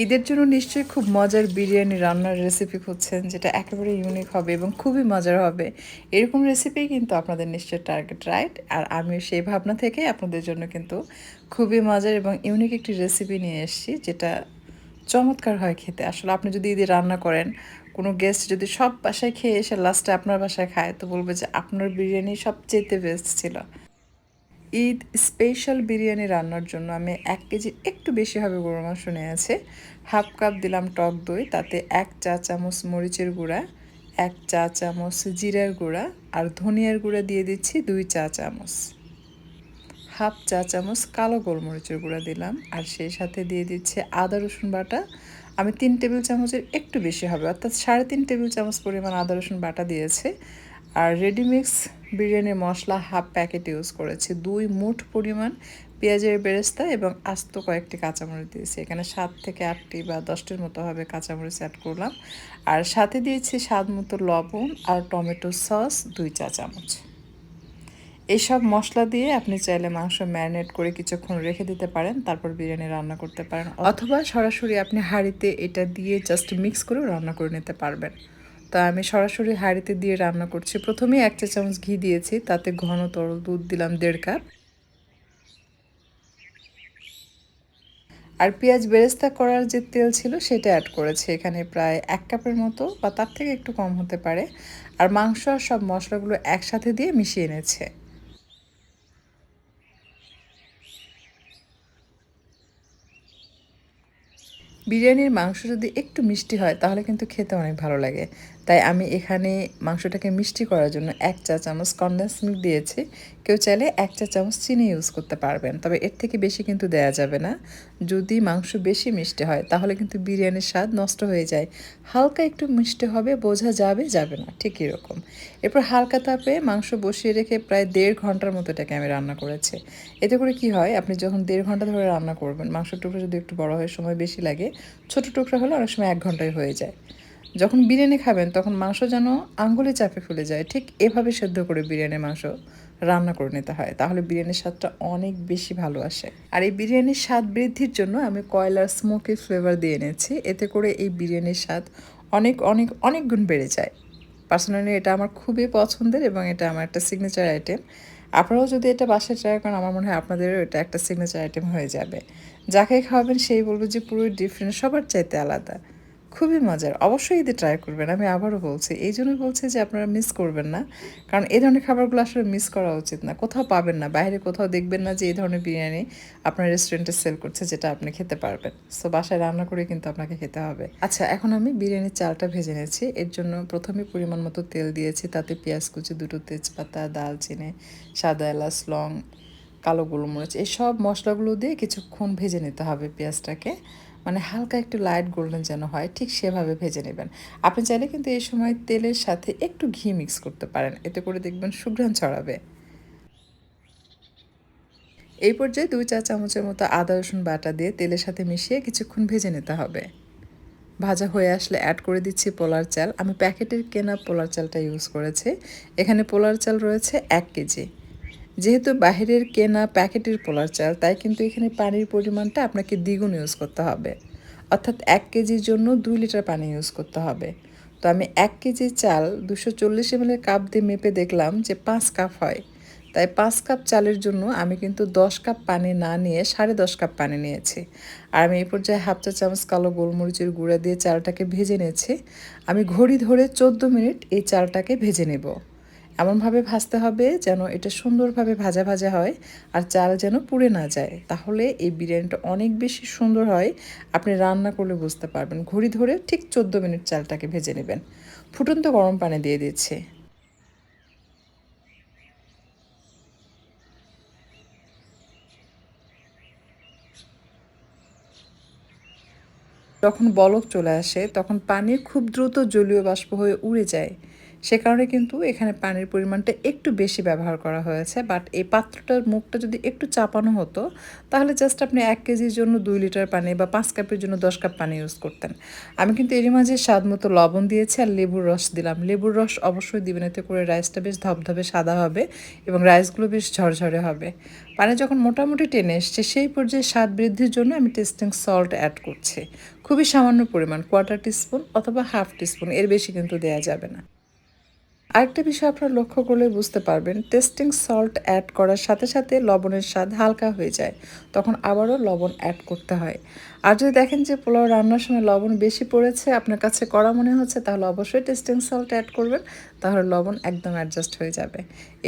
ঈদের জন্য নিশ্চয়ই খুব মজার বিরিয়ানি রান্নার রেসিপি খুঁজছেন, যেটা একেবারে ইউনিক হবে এবং খুবই মজার হবে। এরকম রেসিপি কিন্তু আপনাদের নিশ্চয়ই টার্গেট রাইট আর আমি সেই ভাবনা থেকে আপনাদের জন্য কিন্তু খুবই মজার এবং ইউনিক একটি রেসিপি নিয়ে এসেছি, যেটা চমৎকার হয় খেতে। আসলে আপনি যদি ঈদে রান্না করেন, কোনো গেস্ট যদি সব বাসায় খেয়ে এসে লাস্টে আপনার বাসায় খায়, তো বলবে যে আপনার বিরিয়ানি সবচেয়ে বেস্ট ছিল। ঈদ স্পেশাল বিরিয়ানি রান্নার জন্য আমি এক কেজি একটু বেশি হবে গরু মাংস নিয়েছে হাফ কাপ দিলাম টক দই, তাতে এক চা চামচ মরিচের গুঁড়া, এক চা চামচ জিরার গুঁড়া আর ধনিয়ার গুঁড়া দিয়ে দিচ্ছি দুই চা চামচ। হাফ চা চামচ কালো গোলমরিচের গুঁড়া দিলাম আর সেই সাথে দিয়ে দিচ্ছে আদা, রসুন বাটা। আমি তিন টেবিল চামচের একটু বেশি হবে, অর্থাৎ সাড়ে তিন টেবিল চামচ পরিমাণ আদা, রসুন বাটা দিয়েছে। আর রেডিমিক্স বিরিয়ানির মশলা হাফ প্যাকেট ইউজ করেছি। দুই মুঠ পরিমাণ পেঁয়াজের বেরেস্তা এবং আস্ত কয়েকটি কাঁচামরিচ দিয়েছি। এখানে সাত থেকে আটটি বা দশটির মতো হবে কাঁচামরিচ অ্যাড করলাম। আর সাথে দিয়েছি স্বাদ মতো লবণ আর টমেটো সস দুই চা চামচ। এইসব মশলা দিয়ে আপনি চাইলে মাংস ম্যারিনেট করে কিছুক্ষণ রেখে দিতে পারেন, তারপর বিরিয়ানি রান্না করতে পারেন। অথবা সরাসরি আপনি হাঁড়িতে এটা দিয়ে জাস্ট মিক্স করে রান্না করে নিতে পারবেন। তো আমি সরাসরি হাঁড়িতে দিয়ে রান্না করছি। প্রথমেই এক চা চামচ ঘি দিয়েছি, তাতে ঘন তরল দুধ দিলাম দেড় কাপ। আর পেঁয়াজ বেরেস্তা করার যে তেল ছিল সেটা অ্যাড করেছি, এখানে প্রায় এক কাপের মতো বা তার থেকে একটু কম হতে পারে। আর মাংস আর সব মশলাগুলো একসাথে দিয়ে মিশিয়ে এনেছে বিরিয়ানির মাংস যদি একটু মিষ্টি হয়, তাহলে কিন্তু খেতে অনেক ভালো লাগে। তাই আমি এখানে মাংসটাকে মিষ্টি করার জন্য এক চা চামচ কনডেন্স মিল্ক দিয়েছি। কেউ চাইলে এক চা চামচ চিনি ইউজ করতে পারবেন, তবে এর থেকে বেশি কিন্তু দেয়া যাবে না। যদি মাংস বেশি মিষ্টি হয়, তাহলে কিন্তু বিরিয়ানির স্বাদ নষ্ট হয়ে যায়। হালকা একটু মিষ্টি হবে, বোঝা যাবে যাবে না, ঠিক এরকম। এরপর হালকা তাপে মাংস বসিয়ে রেখে প্রায় দেড় ঘণ্টার মতো এটাকে আমি রান্না করেছি। এতে করে কি হয়, আপনি যখন দেড় ঘণ্টা ধরে রান্না করবেন, মাংসের টুকরো যদি একটু বড় হয়, সময় বেশি লাগে, ছোট টুকরা হলে অনেক সময় এক ঘন্টায় হয়ে যায়। যখন বিরিয়ানি খাবেন, তখন মাংস যেন আঙ্গুলে চাপে ফুলে যায়। ঠিক এভাবে সেদ্ধ করে বিরিয়ানির মাংস রান্না করে নিতে হয়। তাহলে বিরিয়ানির স্বাদটা অনেক বেশি ভালো আসে। আর এই বিরিয়ানির স্বাদ বৃদ্ধির জন্য আমি কয়লার স্মোকি ফ্লেভার দিয়ে এনেছি। এতে করে এই বিরিয়ানির স্বাদ অনেক অনেক অনেক গুণ বেড়ে যায়। পার্সোনালি এটা আমার খুবই পছন্দের এবং এটা আমার একটা সিগনেচার আইটেম আপনারাও যদি এটা বাসায় ট্রাই করেন, আমার মনে হয় আপনাদেরও এটা একটা সিগনেচার আইটেম হয়ে যাবে। যাকে খাওয়াবেন, সেই বলব যে পুরো ডিফারেন্ট সবার চাইতে আলাদা। খুবই মজার। অবশ্যই এদের ট্রাই করবেন, আমি আবারও বলছি। এই জন্য বলছি যে আপনারা মিস করবেন না। কারণ এই ধরনের খাবারগুলো আসলে মিস করা উচিত না। কোথাও পাবেন না। বাইরে কোথাও দেখবেন না যে এই ধরনের বিরিয়ানি আপনার রেস্টুরেন্টে সেল করছে, যেটা আপনি খেতে পারবেন। সো বাসায় রান্না করে কিন্তু আপনাকে খেতে হবে। আচ্ছা এখন আমি বিরিয়ানির চালটা ভেজে নিয়েছি। এর জন্য প্রথমে পরিমাণ মতো তেল দিয়েছি। তাতে পেঁয়াজ কুচি, দুটো তেজপাতা দালচিনি সাদা এলাচ, লং, কালো গোলমরিচ এই সব মশলাগুলো দিয়ে কিছুক্ষণ ভেজে নিতে হবে পেঁয়াজটাকে। মানে হালকা একটু লাইট গোল্ডেন যেন হয়, ঠিক সেভাবে ভেজে নেবেন। আপনি চাইলে কিন্তু এই সময় তেলের সাথে একটু ঘি মিক্স করতে পারেন, এতে করে দেখবেন সুঘ্রাণ ছড়াবে। এই পর্যায়ে দুই চা চামচের মতো আদা, রসুন বাটা দিয়ে তেলের সাথে মিশিয়ে কিছুক্ষণ ভেজে নিতে হবে। ভাজা হয়ে আসলে অ্যাড করে দিচ্ছি পোলার চাল। আমি প্যাকেটের কেনা পোলার চালটা ইউজ করেছি। এখানে পোলার চাল রয়েছে এক কেজি। যেহেতু বাহিরের কেনা প্যাকেটের পোলার চাল, তাই কিন্তু এখানে পানির পরিমাণটা আপনাকে দ্বিগুণ ইউজ করতে হবে। অর্থাৎ এক কেজির জন্য দুই লিটার পানি ইউজ করতে হবে। তো আমি এক কেজি চাল দুশো চল্লিশ এমএলের কাপ দিয়ে মেপে দেখলাম যে পাঁচ কাপ হয়। তাই পাঁচ কাপ চালের জন্য আমি কিন্তু দশ কাপ পানি না নিয়ে সাড়ে দশ কাপ পানি নিয়েছি। আর আমি এই পর্যায়ে হাফ চা চামচ কালো গোলমরিচের গুঁড়া দিয়ে চালটাকে ভেজে নিয়েছি। আমি ঘড়ি ধরে চোদ্দ মিনিট এই চালটাকে ভেজে নেব। এমনভাবে ভাজতে হবে যেন এটা সুন্দরভাবে ভাজা ভাজা হয় আর চাল যেন পুড়ে না যায়। তাহলে এই বিরিয়ানিটা অনেক বেশি সুন্দর হয়। আপনি রান্না করলে বুঝতে পারবেন। ঘড়ি ধরে ঠিক চোদ্দ মিনিট চালটাকে ভেজে নেবেন। ফুটন্ত গরম পানি দিয়ে দিচ্ছি। যখন বলক চলে আসে, তখন পানি খুব দ্রুত জলীয় বাষ্প হয়ে উড়ে যায়। সে কারণে কিন্তু এখানে পানির পরিমাণটা একটু বেশি ব্যবহার করা হয়েছে বাট এই পাত্রটার মুখটা যদি একটু চাপানো হতো, তাহলে জাস্ট আপনি এক কেজির জন্য দুই লিটার পানি বা পাঁচ কাপের জন্য দশ কাপ পানি ইউজ করতেন। আমি কিন্তু এরই মাঝে স্বাদ মতো লবণ দিয়েছি আর লেবুর রস দিলাম। লেবুর রস অবশ্যই দিবেন, এতে করে রাইসটা বেশ ধবধবে সাদা হবে এবং রাইসগুলো বেশ ঝরঝরে হবে। পানি যখন মোটামুটি টেনে এসছে, সেই পর্যায়ে স্বাদ বৃদ্ধির জন্য আমি টেস্টিং সল্ট অ্যাড করছি। খুবই সামান্য পরিমাণ কোয়ার্টার টিস্পুন অথবা হাফ টিস্পুন এর বেশি কিন্তু দেওয়া যাবে না। আরেকটা বিষয় আপনারা লক্ষ্য করলে বুঝতে পারবেন টেস্টিং সল্ট অ্যাড করার সাথে সাথে লবণের স্বাদ হালকা হয়ে যায়, তখন আবারও লবণ অ্যাড করতে হয়। আর যদি দেখেন যে পোলাও রান্নার সময় লবণ বেশি পড়েছে, আপনার কাছে করা মনে হচ্ছে, তাহলে অবশ্যই টেস্টিং সল্ট অ্যাড করবেন। তাহলে লবণ একদম অ্যাডজাস্ট হয়ে যাবে।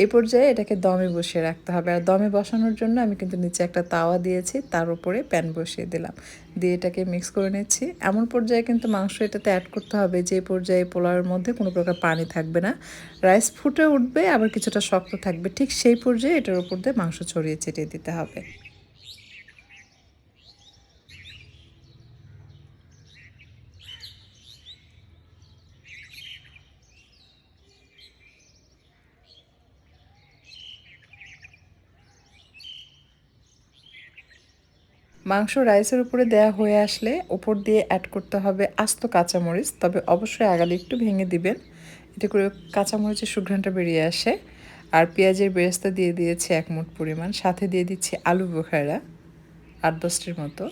এই পর্যায়ে এটাকে দমে বসিয়ে রাখতে হবে। আর দমে বসানোর জন্য আমি কিন্তু নিচে একটা তাওয়া দিয়েছি, তার উপরে প্যান বসিয়ে দিলাম। দিয়ে এটাকে মিক্স করে নিচ্ছি। এমন পর্যায়ে কিন্তু মাংস এটাতে অ্যাড করতে হবে যে পর্যায়ে পোলাওয়ের মধ্যে কোনো প্রকার পানি থাকবে না। রাইস ফুটে উঠবে, আবার কিছুটা শক্ত থাকবে। ঠিক সেই পর্যায়ে এটার উপর দিয়ে মাংস ছড়িয়ে ছিটিয়ে দিতে হবে। মাংস রাইসের উপরে দেয়া হয়ে আসলে ওপর দিয়ে অ্যাড করতে হবে আস্ত কাঁচামরিচ। তবে অবশ্যই আগালি একটু ভেঙে দিবেন। এতে করে কাঁচামরিচের সুঘ্রাণটা বেরিয়ে আসে। আর পেঁয়াজের বেরেস্তা দিয়ে দিয়েছি এক মুঠ পরিমাণ। সাথে দিয়ে দিচ্ছি আলু বোখারা আট দশটির মতো।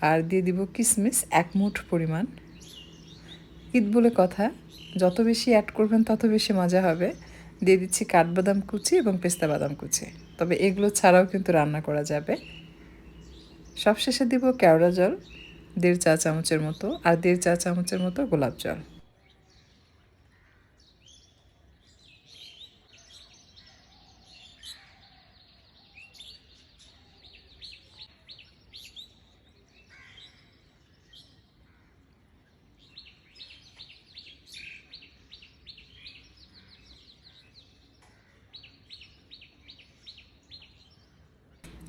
আর দিয়ে দিব কিশমিশ এক মুঠ পরিমাণ। ঈদ বলে কথা, যত বেশি অ্যাড করবেন তত বেশি মজা হবে। দিয়ে দিচ্ছি কাঠবাদাম কুচি এবং পেস্তা বাদাম কুচি। তবে এগুলো ছাড়াও কিন্তু রান্না করা যাবে। সবশেষে দিব কেওড়া জল, দেড় চা চামচের মতো, আর দেড় চা চামচের মতো গোলাপ জল।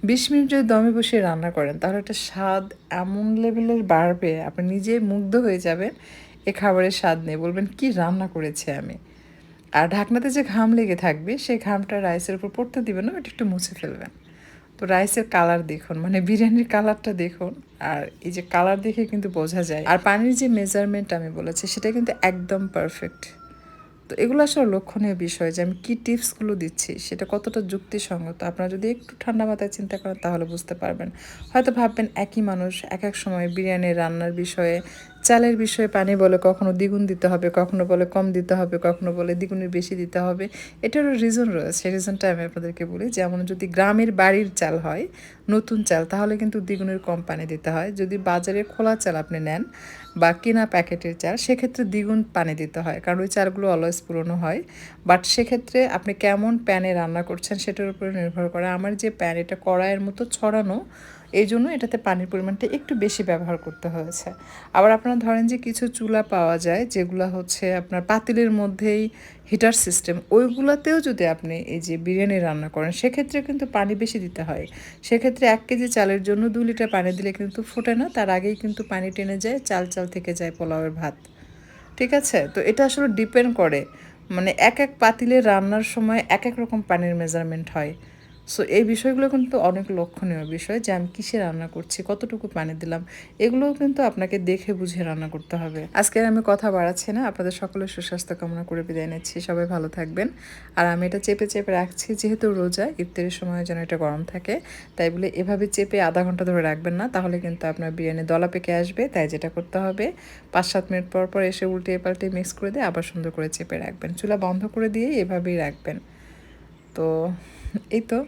বিশ মিনিট যদি দমে বসিয়ে রান্না করেন, তাহলে একটা স্বাদ এমন লেভেলের বাড়বে, আপনি নিজে মুগ্ধ হয়ে যাবেন, এ খাবারের স্বাদ নেই। বলবেন, কি রান্না করেছি আমি? আর ঢাকনাতে যে ঘাম লেগে থাকবে, সেই ঘামটা রাইসের উপর পড়তে দিবেন না, ওটা একটু মুছে ফেলবেন। তো রাইসের কালার দেখুন মানে বিরিয়ানির কালারটা দেখুন, আর এই যে কালার দেখে কিন্তু বোঝা যায়। আর পানির যে মেজারমেন্ট আমি বলেছি, সেটা কিন্তু একদম পারফেক্ট তো এগুলো আসলে লক্ষণীয় বিষয় যে আমি কি টিপসগুলো দিচ্ছি, সেটা কতটা যুক্তিসঙ্গত? আপনারা যদি একটু ঠান্ডা মাথায় চিন্তা করেন তাহলে বুঝতে পারবেন। হয়তো ভাববেন একই মানুষ এক এক সময় বিরিয়ানির রান্নার বিষয়ে চালের বিষয়ে পানি বলে কখনো দ্বিগুণ দিতে হবে, কখনো বলে কম দিতে হবে, কখনো বলে দ্বিগুণের বেশি দিতে হবে, এটারও রিজন রয়েছে। রিজনটা আমি আপনাদেরকে বলি যেমন যদি গ্রামের বাড়ির চাল হয়, নতুন চাল, তাহলে কিন্তু দ্বিগুণের কম পানি দিতে হয়। যদি বাজারে খোলা চাল আপনি নেন বা কেনা প্যাকেটের চাল, সেক্ষেত্রে দ্বিগুণ পানি দিতে হয়, কারণ ওই চালগুলো অলওয়েজ পুরনো হয়। বাট সেক্ষেত্রে আপনি কেমন প্যানে রান্না করছেন, সেটার উপরে নির্ভর করে। আমার যে প্যান, এটা কড়াইয়ের মতো ছড়ানো এই জন্য এটাতে পানির পরিমাণটা একটু বেশি ব্যবহার করতে হয়েছে। আবার আপনারা ধরেন যে কিছু চুলা পাওয়া যায়, যেগুলো হচ্ছে আপনার পাতিলের মধ্যেই হিটার সিস্টেম ওইগুলোতেও যদি আপনি এই যে বিরিয়ানি রান্না করেন, সেক্ষেত্রে কিন্তু পানি বেশি দিতে হয়। সেক্ষেত্রে এক কেজি চালের জন্য দু লিটার পানি দিলে কিন্তু ফোটে না, তার আগেই কিন্তু পানি টেনে যায়, চাল চাল থেকে যায় পোলাওয়ের ভাত। ঠিক আছে? তো এটা আসলে ডিপেন্ড করে। মানে এক এক পাতিলে রান্নার সময় এক এক রকম পানির মেজারমেন্ট হয়। সো এই বিষয়গুলো কিন্তু অনেক লক্ষণীয় বিষয় যে আমি কিসে রান্না করছি, কতটুকু পানি দিলাম, এগুলোও কিন্তু আপনাকে দেখে বুঝে রান্না করতে হবে। আজকে আমি কথা বাড়াচ্ছি না, আপনাদের সকলের সুস্বাস্থ্য কামনা করে বিদায় নিচ্ছি। সবাই ভালো থাকবেন। আর আমি এটা চেপে চেপে রাখছি, যেহেতু রোজা, ইফতারের সময় যেন এটা গরম থাকে, তাই বলে এভাবে চেপে আধা ঘণ্টা ধরে রাখবেন না, তাহলে কিন্তু আপনার বিরিয়ানি দলা পেকে আসবে, তাই যেটা করতে হবে পাঁচ সাত মিনিট পর পর এসে উল্টে পাল্টে মিক্স করে দিয়ে আবার সুন্দর করে চেপে রাখবেন। চুলা বন্ধ করে দিয়ে এভাবেই রাখবেন। তো এই তো,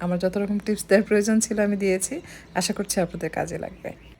আমার যত রকম টিপস দেওয়ার প্রয়োজন ছিল আমি দিয়েছি। আশা করছি আপনাদের কাজে লাগবে।